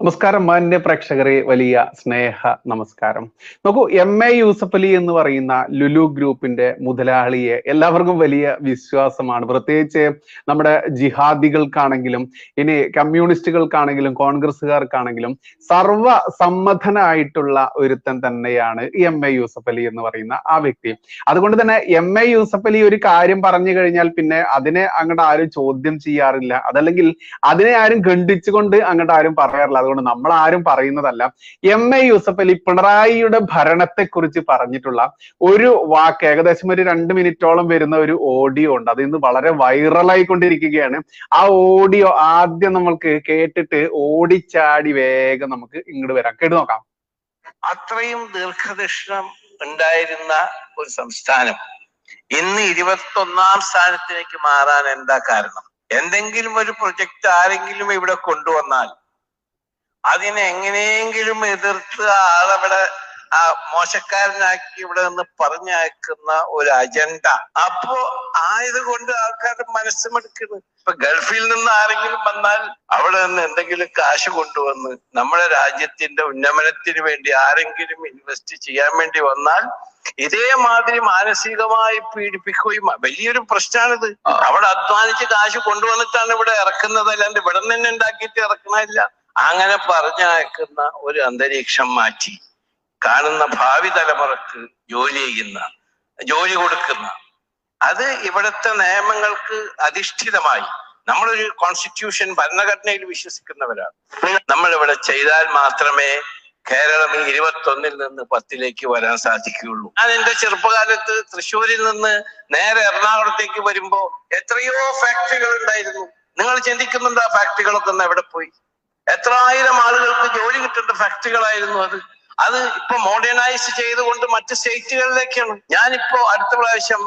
നമസ്കാരം മാന്യ പ്രേക്ഷകരെ വലിയ സ്നേഹ നമസ്കാരം. നോക്കൂ എം എ യൂസഫ് അലി എന്ന് പറയുന്ന ലുലു ഗ്രൂപ്പിന്റെ മുതലാളിയെ എല്ലാവർക്കും വലിയ വിശ്വാസമാണ്. പ്രത്യേകിച്ച് നമ്മുടെ ജിഹാദികൾക്കാണെങ്കിലും ഇനി കമ്മ്യൂണിസ്റ്റുകൾക്കാണെങ്കിലും കോൺഗ്രസ്സുകാർക്കാണെങ്കിലും സർവ സമ്മതനായിട്ടുള്ള ഒരുത്തൻ തന്നെയാണ് എം എ യൂസഫ് അലി എന്ന് പറയുന്ന ആ വ്യക്തി. അതുകൊണ്ട് തന്നെ എം എ യൂസഫ് അലി ഒരു കാര്യം പറഞ്ഞു കഴിഞ്ഞാൽ പിന്നെ അതിനെ അങ്ങോട്ട് ആരും ചോദ്യം ചെയ്യാറില്ല. അതല്ലെങ്കിൽ അതിനെ ആരും ഖണ്ഡിച്ചുകൊണ്ട് അങ്ങോട്ട് ആരും പറയാറില്ല. അതുകൊണ്ട് നമ്മൾ ആരും പറയുന്നതല്ല. എം എ യൂസഫ് അലി പിണറായിയുടെ ഭരണത്തെ കുറിച്ച് പറഞ്ഞിട്ടുള്ള ഒരു വാക്ക് ഏകദേശം ഒരു രണ്ട് മിനിറ്റോളം വരുന്ന ഒരു ഓഡിയോ ഉണ്ട്. അത് ഇന്ന് വളരെ വൈറലായി കൊണ്ടിരിക്കുകയാണ് ആ ഓഡിയോ ആദ്യം നമ്മൾക്ക് കേട്ടിട്ട് ഓടിച്ചാടി വേഗം നമുക്ക് ഇങ്ങോട്ട് വരാം. കേട്ട് നോക്കാം. അത്രയും ദീർഘദർശനം ഉണ്ടായിരുന്ന ഒരു സംസ്ഥാനം ഇന്ന് ഇരുപത്തൊന്നാം സ്ഥാനത്തിലേക്ക് മാറാൻ എന്താ കാരണം? എന്തെങ്കിലും ഒരു പ്രൊജക്ട് ആരെങ്കിലും ഇവിടെ കൊണ്ടുവന്നാൽ അതിനെ എങ്ങനെയെങ്കിലും എതിർത്ത് ആളവിടെ ആ മോശക്കാരനാക്കി ഇവിടെ നിന്ന് പറഞ്ഞയക്കുന്ന ഒരു അജണ്ട അപ്പോ ആയതുകൊണ്ട് ആൾക്കാരുടെ മനസ്സുമെടുക്കുന്നു ഇപ്പൊ ഗൾഫിൽ നിന്ന് ആരെങ്കിലും വന്നാൽ അവിടെ നിന്ന് എന്തെങ്കിലും കാശ് കൊണ്ടുവന്ന് നമ്മുടെ രാജ്യത്തിന്റെ ഉന്നമനത്തിന് വേണ്ടി ആരെങ്കിലും ഇൻവെസ്റ്റ് ചെയ്യാൻ വേണ്ടി വന്നാൽ ഇതേമാതിരി മാനസികമായി പീഡിപ്പിക്കുകയും വലിയൊരു പ്രശ്നമാണിത്. അവിടെ അധ്വാനിച്ച് കാശ് കൊണ്ടുവന്നിട്ടാണ് ഇവിടെ ഇറക്കുന്നത്. അല്ലാണ്ട് ഇവിടെ നിന്ന് തന്നെ ഉണ്ടാക്കിയിട്ട് ഇറക്കണമില്ല. അങ്ങനെ പറഞ്ഞയക്കുന്ന ഒരു അന്തരീക്ഷം മാറ്റി കാണുന്ന ഭാവി തലമുറയ്ക്ക് ജോലി ചെയ്യുന്ന ജോലി കൊടുക്കുന്ന. അത് ഇവിടുത്തെ നിയമങ്ങൾക്ക് അധിഷ്ഠിതമായി. നമ്മളൊരു കോൺസ്റ്റിറ്റ്യൂഷൻ ഭരണഘടനയിൽ വിശ്വസിക്കുന്നവരാണ്. നമ്മൾ ഇവിടെ ചെയ്താൽ മാത്രമേ കേരളം ഇരുപത്തൊന്നിൽ നിന്ന് പത്തിലേക്ക് വരാൻ സാധിക്കുകയുള്ളൂ. ഞാൻ എന്റെ ചെറുപ്പകാലത്ത് തൃശ്ശൂരിൽ നിന്ന് നേരെ എറണാകുളത്തേക്ക് വരുമ്പോ എത്രയോ ഫാക്ടറികൾ ഉണ്ടായിരുന്നു. നിങ്ങൾ ചിന്തിക്കുന്നുണ്ട് ആ ഫാക്ടറികളൊക്കെ ഒന്ന് എവിടെ പോയി? എത്ര ആയിരം ആളുകൾക്ക് ജോലി കിട്ടേണ്ട ഫാക്ടറികളായിരുന്നു അത്. അത് ഇപ്പൊ മോഡേണൈസ് ചെയ്തുകൊണ്ട് മറ്റ് സ്റ്റേറ്റുകളിലേക്കാണ്. ഞാനിപ്പോ അടുത്ത പ്രാവശ്യം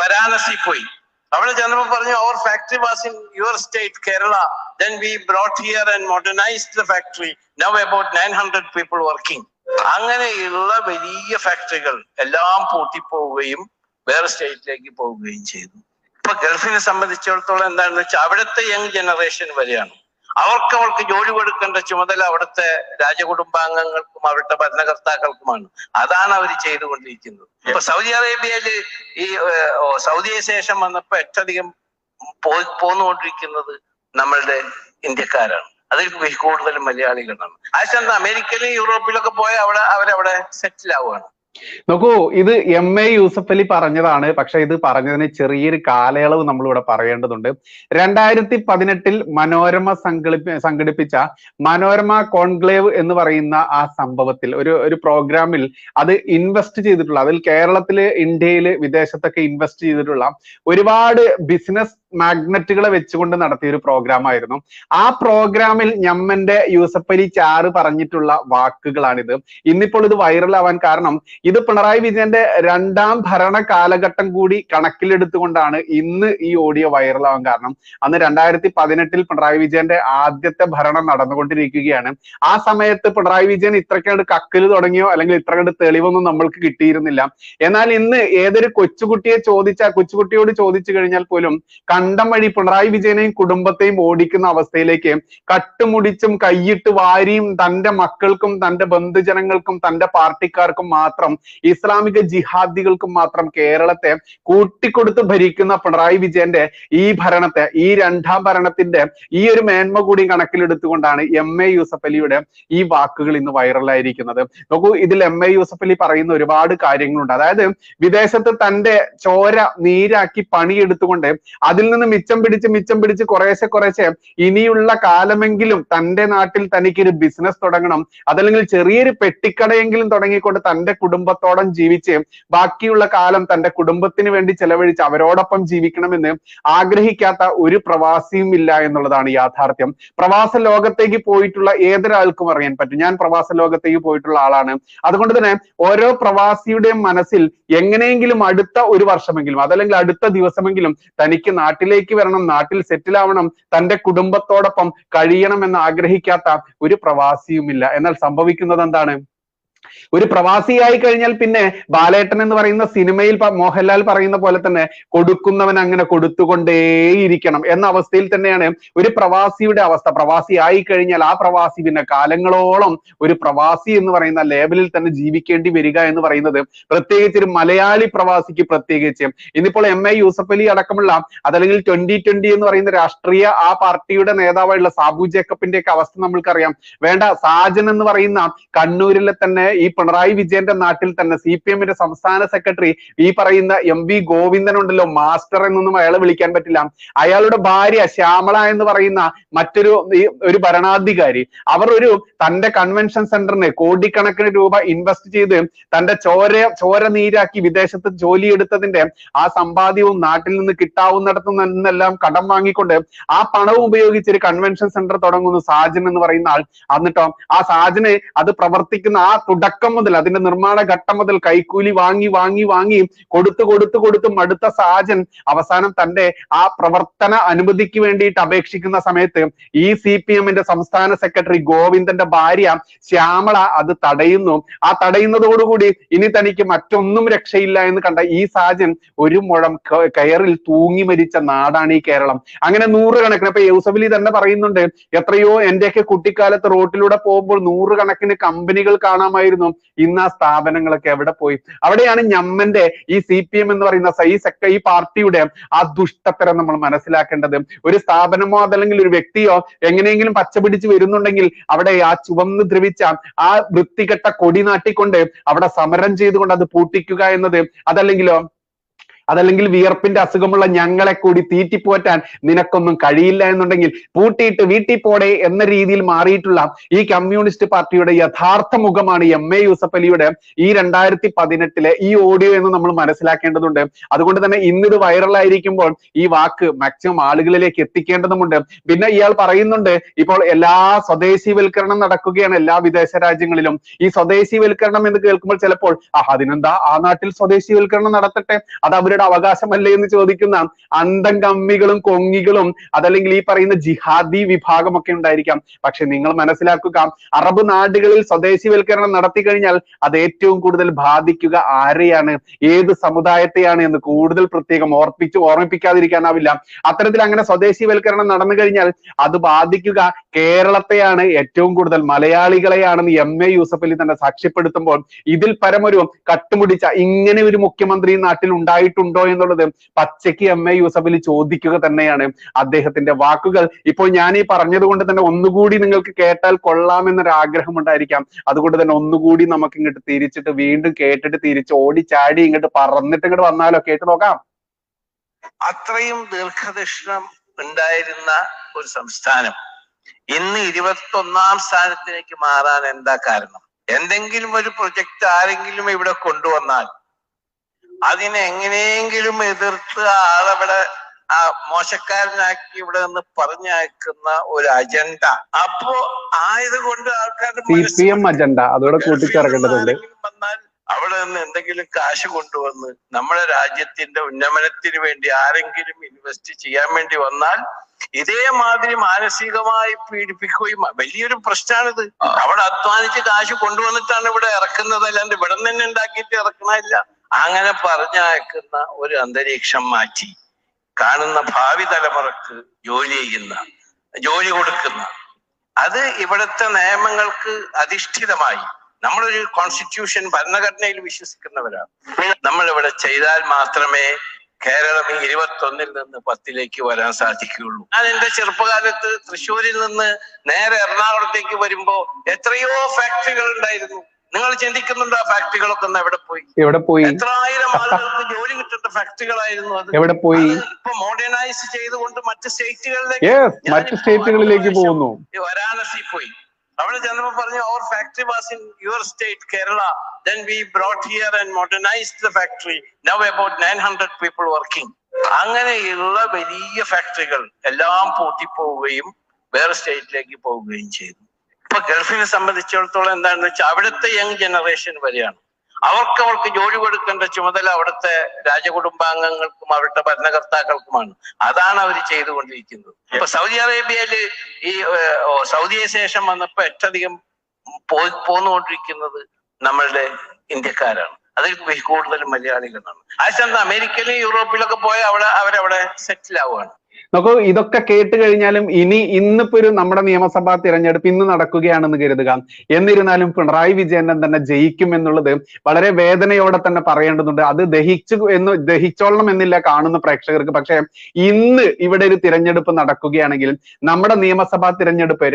വരാണസി പോയി. അവിടെ ചെന്നപ്പോ പറഞ്ഞു അവർ factory was in your state Kerala then we brought here and modernise the factory now about nine hundred people working അങ്ങനെയുള്ള വലിയ ഫാക്ടറികൾ എല്ലാം പൂട്ടിപ്പോവുകയും വേറെ സ്റ്റേറ്റിലേക്ക് പോവുകയും ചെയ്തു. ഇപ്പൊ ഗൾഫിനെ സംബന്ധിച്ചിടത്തോളം എന്താണെന്ന് വെച്ചാൽ അവിടുത്തെ യങ് ജനറേഷൻ വരെയാണ്. അവർക്ക് അവർക്ക് ജോലി കൊടുക്കേണ്ട ചുമതല അവിടുത്തെ രാജകുടുംബാംഗങ്ങൾക്കും അവരുടെ ഭരണകർത്താക്കൾക്കുമാണ്. അതാണ് അവർ ചെയ്തുകൊണ്ടിരിക്കുന്നത്. ഇപ്പൊ സൗദി അറേബ്യയിൽ ഈ സൗദിയെ ശേഷം വന്നപ്പോ ഏറ്റധികം പോന്നുകൊണ്ടിരിക്കുന്നത് നമ്മളുടെ ഇന്ത്യക്കാരാണ്. അതിൽ കൂടുതലും മലയാളികളാണ്. ആശാന്ത അമേരിക്കയിലും യൂറോപ്പിലൊക്കെ പോയാൽ അവിടെ അവരവിടെ സെറ്റിൽ ആവുകയാണ് നോക്കൂ ഇത് എം എ യൂസഫ് അലി പറഞ്ഞതാണ്. പക്ഷെ ഇത് പറഞ്ഞതിന് ചെറിയൊരു കാലയളവ് നമ്മൾ ഇവിടെ പറയേണ്ടതുണ്ട്. രണ്ടായിരത്തി പതിനെട്ടിൽ മനോരമ സംഘടിപ്പി സംഘടിപ്പിച്ച മനോരമ കോൺക്ലേവ് എന്ന് പറയുന്ന ആ സംഭവത്തിൽ ഒരു ഒരു പ്രോഗ്രാമിൽ അത് ഇൻവെസ്റ്റ് ചെയ്തിട്ടുള്ള അതിൽ കേരളത്തിൽ ഇന്ത്യയിൽ വിദേശത്തൊക്കെ ഇൻവെസ്റ്റ് ചെയ്തിട്ടുള്ള ഒരുപാട് ബിസിനസ് മാഗ്നറ്റുകളെ വെച്ചുകൊണ്ട് നടത്തിയ ഒരു പ്രോഗ്രാം ആയിരുന്നു ആ പ്രോഗ്രാമിൽ ഞമ്മന്റെ യൂസഫ് അലി ചാറ് പറഞ്ഞിട്ടുള്ള വാക്കുകളാണിത്. ഇന്നിപ്പോൾ ഇത് viral ആവാൻ കാരണം ഇത് പിണറായി വിജയന്റെ രണ്ടാം ഭരണ കാലഘട്ടം കൂടി കണക്കിലെടുത്തുകൊണ്ടാണ് ഇന്ന് ഈ ഓഡിയോ ആവാൻ കാരണം. അന്ന് രണ്ടായിരത്തി പതിനെട്ടിൽ പിണറായി വിജയന്റെ ആദ്യത്തെ ഭരണം നടന്നുകൊണ്ടിരിക്കുകയാണ്. ആ സമയത്ത് പിണറായി വിജയൻ ഇത്രക്കണ്ട് കക്കൽ തുടങ്ങിയോ അല്ലെങ്കിൽ ഇത്രക്കണ്ട് തെളിവൊന്നും നമ്മൾക്ക് കിട്ടിയിരുന്നില്ല. എന്നാൽ ഇന്ന് ഏതൊരു കൊച്ചുകുട്ടിയെ ചോദിച്ചാൽ കൊച്ചുകുട്ടിയോട് ചോദിച്ചു കഴിഞ്ഞാൽ പോലും കണ്ടം വഴി പിണറായി വിജയനെയും കുടുംബത്തെയും ഓടിക്കുന്ന അവസ്ഥയിലേക്ക് കട്ടുമുടിച്ചും കൈയിട്ട് വാരിയും തന്റെ മക്കൾക്കും തന്റെ ബന്ധുജനങ്ങൾക്കും തന്റെ പാർട്ടിക്കാർക്കും മാത്രം ഇസ്ലാമിക ജിഹാദികൾക്കും മാത്രം കേരളത്തെ കൂട്ടിക്കൊടുത്ത് ഭരിക്കുന്ന പിണറായി വിജയന്റെ ഈ ഭരണത്തെ ഈ രണ്ടാം ഭരണത്തിന്റെ ഈ ഒരു മേന്മ കൂടി കണക്കിലെടുത്തുകൊണ്ടാണ് എം എ യൂസഫ് അലിയുടെ ഈ വാക്കുകൾ ഇന്ന് വൈറലായിരിക്കുന്നത്. നോക്കൂ ഇതിൽ എം എ യൂസഫ് അലി പറയുന്ന ഒരുപാട് കാര്യങ്ങളുണ്ട്. അതായത് വിദേശത്ത് തന്റെ ചോര നീരാക്കി പണിയെടുത്തുകൊണ്ട് അതിൽ നിന്ന് മിച്ചം പിടിച്ച് മിച്ചം പിടിച്ച് കുറേശ്ശെ കുറേശ്ശെ ഇനിയുള്ള കാലമെങ്കിലും തന്റെ നാട്ടിൽ തനിക്കൊരു ബിസിനസ് തുടങ്ങണം അതല്ലെങ്കിൽ ചെറിയൊരു പെട്ടിക്കടയെങ്കിലും തുടങ്ങിക്കൊണ്ട് തന്റെ കുടുംബത്തോടം ജീവിച്ച് ബാക്കിയുള്ള കാലം തന്റെ കുടുംബത്തിന് വേണ്ടി ചെലവഴിച്ച് അവരോടൊപ്പം ജീവിക്കണമെന്ന് ആഗ്രഹിക്കാത്ത ഒരു പ്രവാസിയും ഇല്ല എന്നുള്ളതാണ് യാഥാർത്ഥ്യം. പ്രവാസ ലോകത്തേക്ക് പോയിട്ടുള്ള ഏതൊരാൾക്കും അറിയാൻ പറ്റും. ഞാൻ പ്രവാസ ലോകത്തേക്ക് പോയിട്ടുള്ള ആളാണ്. അതുകൊണ്ട് തന്നെ ഓരോ പ്രവാസിയുടെയും മനസ്സിൽ എങ്ങനെയെങ്കിലും അടുത്ത ഒരു വർഷമെങ്കിലും അതല്ലെങ്കിൽ അടുത്ത ദിവസമെങ്കിലും തനിക്ക് നാട്ടിലേക്ക് വരണം നാട്ടിൽ സെറ്റിൽ ആവണം തന്റെ കുടുംബത്തോടൊപ്പം കഴിയണം എന്ന് ആഗ്രഹിക്കാത്ത ഒരു പ്രവാസിയുമില്ല എന്നാൽ സംഭവിക്കുന്നത് എന്താണ്? ഒരു പ്രവാസിയായി കഴിഞ്ഞാൽ പിന്നെ ബാലേട്ടൻ എന്ന് പറയുന്ന സിനിമയിൽ മോഹൻലാൽ പറയുന്ന പോലെ തന്നെ കൊടുക്കുന്നവൻ അങ്ങനെ കൊടുത്തുകൊണ്ടേയിരിക്കണം എന്ന അവസ്ഥയിൽ തന്നെയാണ് ഒരു പ്രവാസിയുടെ അവസ്ഥ. പ്രവാസി ആയി കഴിഞ്ഞാൽ ആ പ്രവാസി പിന്നെ കാലങ്ങളോളം ഒരു പ്രവാസി എന്ന് പറയുന്ന ലേബലിൽ തന്നെ ജീവിക്കേണ്ടി വരിക എന്ന് പറയുന്നത് പ്രത്യേകിച്ച് ഒരു മലയാളി പ്രവാസിക്ക് പ്രത്യേകിച്ച്. ഇന്നിപ്പോൾ എം എ യൂസഫ് അലി അടക്കമുള്ള അതല്ലെങ്കിൽ ട്വന്റി ട്വന്റി എന്ന് പറയുന്ന രാഷ്ട്രീയ ആ പാർട്ടിയുടെ നേതാവായുള്ള സാബു ജേക്കബിന്റെ ഒക്കെ അവസ്ഥ നമ്മൾക്കറിയാം. വേണ്ട സാജൻ എന്ന് പറയുന്ന കണ്ണൂരിലെ തന്നെ ഈ പിണറായി വിജയന്റെ നാട്ടിൽ തന്നെ സി പി എമ്മിന്റെ സംസ്ഥാന സെക്രട്ടറി ഈ പറയുന്ന എം വി ഗോവിന്ദൻ ഉണ്ടല്ലോ മാസ്റ്റർ എന്നൊന്നും അയാളെ വിളിക്കാൻ പറ്റില്ല. അയാളുടെ ഭാര്യ ശ്യാമള എന്ന് പറയുന്ന മറ്റൊരു ഒരു ഭരണാധികാരി അവർ ഒരു തന്റെ കൺവെൻഷൻ സെന്ററിന് കോടിക്കണക്കിന് രൂപ ഇൻവെസ്റ്റ് ചെയ്ത് തന്റെ ചോര ചോര നീരാക്കി വിദേശത്ത് ജോലി എടുത്തതിന്റെ ആ സമ്പാദ്യവും നാട്ടിൽ നിന്ന് കിട്ടാവുന്നിടത്തു നിന്നെല്ലാം കടം വാങ്ങിക്കൊണ്ട് ആ പണവും ഉപയോഗിച്ച് ഒരു കൺവെൻഷൻ സെന്റർ തുടങ്ങുന്നു സാജൻ എന്ന് പറയുന്ന ആൾ. എന്നിട്ടോ ആ സാജന് അത് പ്രവർത്തിക്കുന്ന ആ തുടക്കം മുതൽ അതിന്റെ നിർമ്മാണ ഘട്ടം മുതൽ കൈക്കൂലി വാങ്ങി വാങ്ങി വാങ്ങി കൊടുത്തു കൊടുത്തു കൊടുത്ത് മടുത്ത സാജൻ അവസാനം തന്റെ ആ പ്രവർത്തന അനുമതിക്ക് വേണ്ടിയിട്ട് അപേക്ഷിക്കുന്ന സമയത്ത് ഈ സി പി എമ്മിന്റെ സംസ്ഥാന സെക്രട്ടറി ഗോവിന്ദന്റെ ഭാര്യ ശ്യാമള അത് തടയുന്നു. ആ തടയുന്നതോടുകൂടി ഇനി തനിക്ക് മറ്റൊന്നും രക്ഷയില്ല എന്ന് കണ്ട ഈ സാജൻ ഒരു മുഴം കയറിൽ തൂങ്ങി മരിച്ച നാടാണ് ഈ കേരളം. അങ്ങനെ നൂറുകണക്കിന് അപ്പൊ യൂസഫലി തന്നെ പറയുന്നുണ്ട് എത്രയോ എന്റെയൊക്കെ കുട്ടിക്കാലത്ത് റോട്ടിലൂടെ പോകുമ്പോൾ നൂറുകണക്കിന് കമ്പനികൾ കാണാമായിരുന്നു. ഇന്ന് ആ സ്ഥാപനങ്ങളൊക്കെ എവിടെ പോയി? അവിടെയാണ് ഞമ്മന്റെ ഈ സി പി എം എന്ന് പറയുന്ന ഈ സെക്ക ഈ പാർട്ടിയുടെ ആ ദുഷ്ടത്തരം നമ്മൾ മനസ്സിലാക്കേണ്ടത്. ഒരു സ്ഥാപനമോ അതല്ലെങ്കിൽ ഒരു വ്യക്തിയോ എങ്ങനെയെങ്കിലും പച്ച പിടിച്ച് വരുന്നുണ്ടെങ്കിൽ അവിടെ ആ ചുവന്ന് ദ്രവിച്ച ആ വൃത്തികെട്ട കൊടി നാട്ടിക്കൊണ്ട് അവിടെ സമരം ചെയ്തുകൊണ്ട് അത് പൂട്ടിക്കുക എന്നത് അതല്ലെങ്കിലോ? അതല്ലെങ്കിൽ വിയർപ്പിന്റെ അസുഖമുള്ള ഞങ്ങളെ കൂടി തീറ്റിപ്പോറ്റാൻ നിനക്കൊന്നും കഴിയില്ല എന്നുണ്ടെങ്കിൽ പൂട്ടിയിട്ട് വീട്ടിൽ പോടെ എന്ന രീതിയിൽ മാറിയിട്ടുള്ള ഈ കമ്മ്യൂണിസ്റ്റ് പാർട്ടിയുടെ യഥാർത്ഥ മുഖമാണ് എം എ യൂസഫ് അലിയുടെ ഈ രണ്ടായിരത്തി പതിനെട്ടിലെ ഈ ഓഡിയോ എന്ന് നമ്മൾ മനസ്സിലാക്കേണ്ടതുണ്ട്. അതുകൊണ്ട് തന്നെ ഇന്നിത് വൈറലായിരിക്കുമ്പോൾ ഈ വാക്ക് മാക്സിമം ആളുകളിലേക്ക് എത്തിക്കേണ്ടതുണ്ട് പിന്നെ ഇയാൾ പറയുന്നുണ്ട് ഇപ്പോൾ എല്ലാ സ്വദേശിവൽക്കരണം നടക്കുകയാണ് എല്ലാ വിദേശ രാജ്യങ്ങളിലും. ഈ സ്വദേശിവൽക്കരണം എന്ന് കേൾക്കുമ്പോൾ ചിലപ്പോൾ ആ അതിനെന്താ ആ നാട്ടിൽ സ്വദേശിവൽക്കരണം നടത്തട്ടെ? അത് അവരുടെ അവകാശമല്ലേ എന്ന് ചോദിക്കുന്ന അന്തം കമ്മികളും കൊങ്ങികളും അതല്ലെങ്കിൽ ഈ പറയുന്ന ജിഹാദി വിഭാഗമൊക്കെ ഉണ്ടായിരിക്കാം. പക്ഷെ നിങ്ങൾ മനസ്സിലാക്കുക അറബ് നാടുകളിൽ സ്വദേശിവൽക്കരണം നടത്തി കഴിഞ്ഞാൽ അത് ഏറ്റവും കൂടുതൽ ബാധിക്കുക ആരെയാണ്? ഏത് സമുദായത്തെയാണ് എന്ന് കൂടുതൽ പ്രത്യേകം ഓർപ്പിച്ച് ഓർമ്മിപ്പിക്കാതിരിക്കാനാവില്ല. അത്തരത്തിൽ അങ്ങനെ സ്വദേശിവൽക്കരണം നടന്നു കഴിഞ്ഞാൽ അത് ബാധിക്കുക കേരളത്തെയാണ് ഏറ്റവും കൂടുതൽ. മലയാളികളെയാണെന്ന് എം എ യൂസഫ് അലി തന്നെ സാക്ഷ്യപ്പെടുത്തുമ്പോൾ ഇതിൽ പരമൊരു കട്ടുമുടിച്ച ഇങ്ങനെ ഒരു മുഖ്യമന്ത്രി നാട്ടിൽ ഉണ്ടായിട്ടുണ്ടോ. എന്നുള്ളത് പച്ചയ്ക്ക് എം എ യൂസഫ് ചോദിക്കുക തന്നെയാണ് അദ്ദേഹത്തിന്റെ വാക്കുകൾ. ഇപ്പോൾ ഞാൻ ഈ പറഞ്ഞത് കൊണ്ട് തന്നെ ഒന്നുകൂടി നിങ്ങൾക്ക് കേട്ടാൽ കൊള്ളാം എന്നൊരു ആഗ്രഹം ഉണ്ടായിരിക്കാം. അതുകൊണ്ട് തന്നെ ഒന്നുകൂടി നമുക്ക് ഇങ്ങോട്ട് തിരിച്ചിട്ട് വീണ്ടും കേട്ടിട്ട് തിരിച്ച് ചാടി ഇങ്ങോട്ട് പറന്നിട്ട് ഇങ്ങോട്ട് വന്നാലോ? കേട്ട് നോക്കാം. അത്രയും ദീർഘദക്ഷിണം ഉണ്ടായിരുന്ന ഒരു സംസ്ഥാനം. ഇന്ന് ഇരുപത്തി ഒന്നാം സ്ഥാനത്തിലേക്ക് മാറാൻ എന്താ കാരണം? എന്തെങ്കിലും ഒരു പ്രൊജക്ട് ആരെങ്കിലും ഇവിടെ കൊണ്ടുവന്നാൽ അതിനെ എങ്ങനെയെങ്കിലും എതിർത്ത് ആ ആളവിടെ ആ മോശക്കാരനാക്കി ഇവിടെ നിന്ന് പറഞ്ഞയക്കുന്ന ഒരു അജണ്ട അപ്പോ ആയതുകൊണ്ട് ആൾക്കാരുടെ അജണ്ട അതോടെ കൂട്ടിച്ചേർക്കേണ്ടതുണ്ട്. വന്നാൽ അവിടെ നിന്ന് എന്തെങ്കിലും കാശ് കൊണ്ടുവന്ന് നമ്മുടെ രാജ്യത്തിന്റെ ഉന്നമനത്തിന് വേണ്ടി ആരെങ്കിലും ഇൻവെസ്റ്റ് ചെയ്യാൻ വേണ്ടി വന്നാൽ ഇതേമാതിരി മാനസികമായി പീഡിപ്പിക്കുകയും വലിയൊരു പ്രശ്നമാണിത്. അവിടെ അധ്വാനിച്ച് കാശ് കൊണ്ടുവന്നിട്ടാണ് ഇവിടെ ഇറക്കുന്നത് അല്ലാണ്ട് ഇവിടെ നിന്ന് തന്നെ ഉണ്ടാക്കിയിട്ട് ഇറക്കണമില്ല അങ്ങനെ പറഞ്ഞയക്കുന്ന ഒരു അന്തരീക്ഷം മാറ്റി. കാണുന്ന ഭാവി തലമുറയ്ക്ക് ജോലി ചെയ്യുന്ന ജോലി കൊടുക്കുന്ന. അത് ഇവിടുത്തെ നിയമങ്ങൾക്ക് അധിഷ്ഠിതമായി. നമ്മളൊരു കോൺസ്റ്റിറ്റ്യൂഷൻ ഭരണഘടനയിൽ വിശ്വസിക്കുന്നവരാണ്. നമ്മൾ ഇവിടെ ചെയ്താൽ മാത്രമേ കേരളം ഇരുപത്തൊന്നിൽ നിന്ന് പത്തിലേക്ക് വരാൻ സാധിക്കുകയുള്ളൂ. ഞാൻ എന്റെ ചെറുപ്പകാലത്ത് തൃശ്ശൂരിൽ നിന്ന് നേരെ എറണാകുളത്തേക്ക് വരുമ്പോ എത്രയോ ഫാക്ടറികൾ ഉണ്ടായിരുന്നു. നിങ്ങൾ ചിന്തിക്കുന്നുണ്ട് ആ ഫാക്ടറികളൊക്കെ ഒന്ന് എവിടെ പോയി? എവിടെ പോയി? എത്ര ആയിരം ആളുകൾക്ക് ജോലി കിട്ടുന്ന ഫാക്ടറികളായിരുന്നു അത്? എവിടെ പോയി? ഇപ്പൊ മോഡേണൈസ് ചെയ്തുകൊണ്ട് മറ്റ് സ്റ്റേറ്റുകളിലേക്ക് മറ്റ് സ്റ്റേറ്റുകളിലേക്ക് പോകുന്നു. വരാണസി വാരാണസി പോയി. അവിടെ ചെന്നപ്പോ പറഞ്ഞു അവർ factory was in your state Kerala then we brought here and modernised the factory now about nine hundred people working അങ്ങനെയുള്ള വലിയ ഫാക്ടറികൾ എല്ലാം പൂട്ടിപ്പോവുകയും വേറെ സ്റ്റേറ്റിലേക്ക് പോവുകയും ചെയ്തു. ഇപ്പൊ ഗൾഫിനെ സംബന്ധിച്ചിടത്തോളം എന്താണെന്ന് വെച്ചാൽ അവിടുത്തെ യങ് ജനറേഷൻ വരെയാണ്. അവർക്ക് അവർക്ക് ജോലി കൊടുക്കേണ്ട ചുമതല അവിടുത്തെ രാജകുടുംബാംഗങ്ങൾക്കും അവരുടെ ഭരണകർത്താക്കൾക്കുമാണ്. അതാണ് അവർ ചെയ്തുകൊണ്ടിരിക്കുന്നത്. ഇപ്പൊ സൗദി അറേബ്യയിൽ ഈ സൗദിയെ ശേഷം വന്നപ്പോ ഏറ്റധികം പോന്നുകൊണ്ടിരിക്കുന്നത് നമ്മളുടെ ഇന്ത്യക്കാരാണ്. അതിൽ കൂടുതലും മലയാളികളാണ്. ആ അമേരിക്കയിലും യൂറോപ്പിലൊക്കെ പോയാൽ അവിടെ അവരവിടെ സെറ്റിൽ ആവുകയാണ് നോക്കൂ ഇതൊക്കെ കേട്ട് കഴിഞ്ഞാലും ഇനി ഇന്നിപ്പോ ഒരു നമ്മുടെ നിയമസഭാ തിരഞ്ഞെടുപ്പ് ഇന്ന് നടക്കുകയാണെന്ന് കരുതുക. എന്നിരുന്നാലും പിണറായി വിജയനെ തന്നെ ജയിക്കും എന്നുള്ളത് വളരെ വേദനയോടെ തന്നെ പറയേണ്ടതുണ്ട്. അത് ദഹിച്ചു എന്ന് ദഹിച്ചോളണം എന്നില്ല കാണുന്ന പ്രേക്ഷകർക്ക്. പക്ഷേ ഇന്ന് ഇവിടെ ഒരു തിരഞ്ഞെടുപ്പ് നടക്കുകയാണെങ്കിൽ നമ്മുടെ നിയമസഭാ തിരഞ്ഞെടുപ്പ്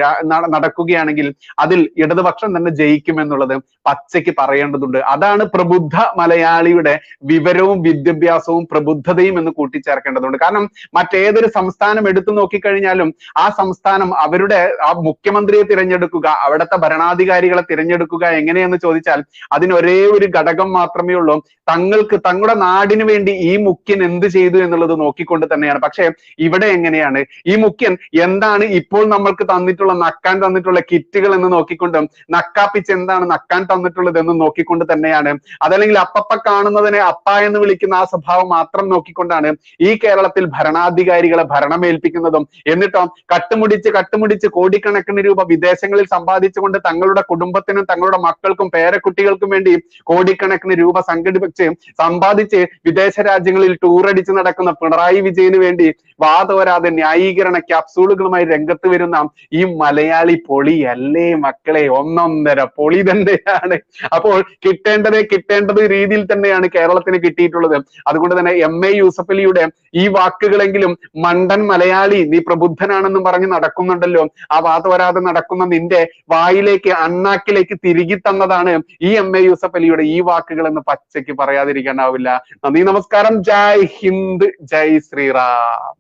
നടക്കുകയാണെങ്കിൽ അതിൽ ഇടതുപക്ഷം തന്നെ ജയിക്കും എന്നുള്ളത് പച്ചയ്ക്ക് പറയേണ്ടതുണ്ട്. അതാണ് പ്രബുദ്ധ മലയാളിയുടെ വിവരവും വിദ്യാഭ്യാസവും പ്രബുദ്ധതയും എന്ന് കൂട്ടിച്ചേർക്കേണ്ടതുണ്ട്. കാരണം മറ്റേതൊരു സംസ്ഥാനം എടുത്തു നോക്കിക്കഴിഞ്ഞാലും ആ സംസ്ഥാനം അവരുടെ ആ മുഖ്യമന്ത്രിയെ തിരഞ്ഞെടുക്കുക അവിടുത്തെ ഭരണാധികാരികളെ തിരഞ്ഞെടുക്കുക എങ്ങനെയെന്ന് ചോദിച്ചാൽ അതിന് ഒരേ ഒരു ഘടകം മാത്രമേ ഉള്ളൂ. തങ്ങൾക്ക് തങ്ങളുടെ നാടിനു വേണ്ടി ഈ മുഖ്യൻ എന്ത് ചെയ്തു എന്നുള്ളത് നോക്കിക്കൊണ്ട് തന്നെയാണ്. പക്ഷേ ഇവിടെ എങ്ങനെയാണ്? ഈ മുഖ്യൻ എന്താണ് ഇപ്പോൾ നമ്മൾക്ക് തന്നിട്ടുള്ള നക്കാൻ തന്നിട്ടുള്ള കിറ്റുകൾ എന്ന് നോക്കിക്കൊണ്ടും നക്കാപ്പിച്ച് എന്താണ് നക്കാൻ തന്നിട്ടുള്ളത് എന്ന് നോക്കിക്കൊണ്ട് തന്നെയാണ്. അതല്ലെങ്കിൽ അപ്പപ്പ കാണുന്നതിനെ അപ്പ എന്ന് വിളിക്കുന്ന ആ സ്വഭാവം മാത്രം നോക്കിക്കൊണ്ടാണ് ഈ കേരളത്തിൽ ഭരണാധികാരികളെ ഭരണമേൽപ്പിക്കുന്നതും. എന്നിട്ടോ കട്ടുമുടിച്ച് കട്ടുമുടിച്ച് കോടിക്കണക്കിന് രൂപ വിദേശങ്ങളിൽ സമ്പാദിച്ചുകൊണ്ട് തങ്ങളുടെ കുടുംബത്തിനും തങ്ങളുടെ മക്കൾക്കും പേരക്കുട്ടികൾക്കും വേണ്ടി കോടിക്കണക്കിന് രൂപ സംഘടിപ്പിച്ച് സമ്പാദിച്ച് വിദേശ രാജ്യങ്ങളിൽ ടൂർ അടിച്ച് നടക്കുന്ന പിണറായി വിജയന് വേണ്ടി വാതോരാതെ ന്യായീകരണ ക്യാപ്സൂളുകളുമായി രംഗത്ത് വരുന്ന ഈ മലയാളി പൊളിയല്ലേ മക്കളെ? ഒന്നൊന്നര പൊളി തന്നെയാണ്. അപ്പോൾ കിട്ടേണ്ടത് കിട്ടേണ്ടത് രീതിയിൽ തന്നെയാണ് കേരളത്തിന് കിട്ടിയിട്ടുള്ളത്. അതുകൊണ്ട് തന്നെ എം എ യൂസഫലിയുടെ ഈ വാക്കുകളെങ്കിലും മണ്ടൻ മലയാളി നീ പ്രബുദ്ധനാണെന്നും പറഞ്ഞ് നടക്കുന്നുണ്ടല്ലോ. ആ വാതോരാതെ നടക്കുന്ന നിന്റെ വായിലേക്ക് അണ്ണാക്കിലേക്ക് തിരികെ തന്നതാണ് ഈ എം എ യൂസഫ് അലിയുടെ ഈ വാക്കുകൾ എന്ന് പച്ചയ്ക്ക് പറയാതിരിക്കാനാവില്ല. നന്ദി നമസ്കാരം. ജയ് ഹിന്ദ് ജയ് ശ്രീറാം.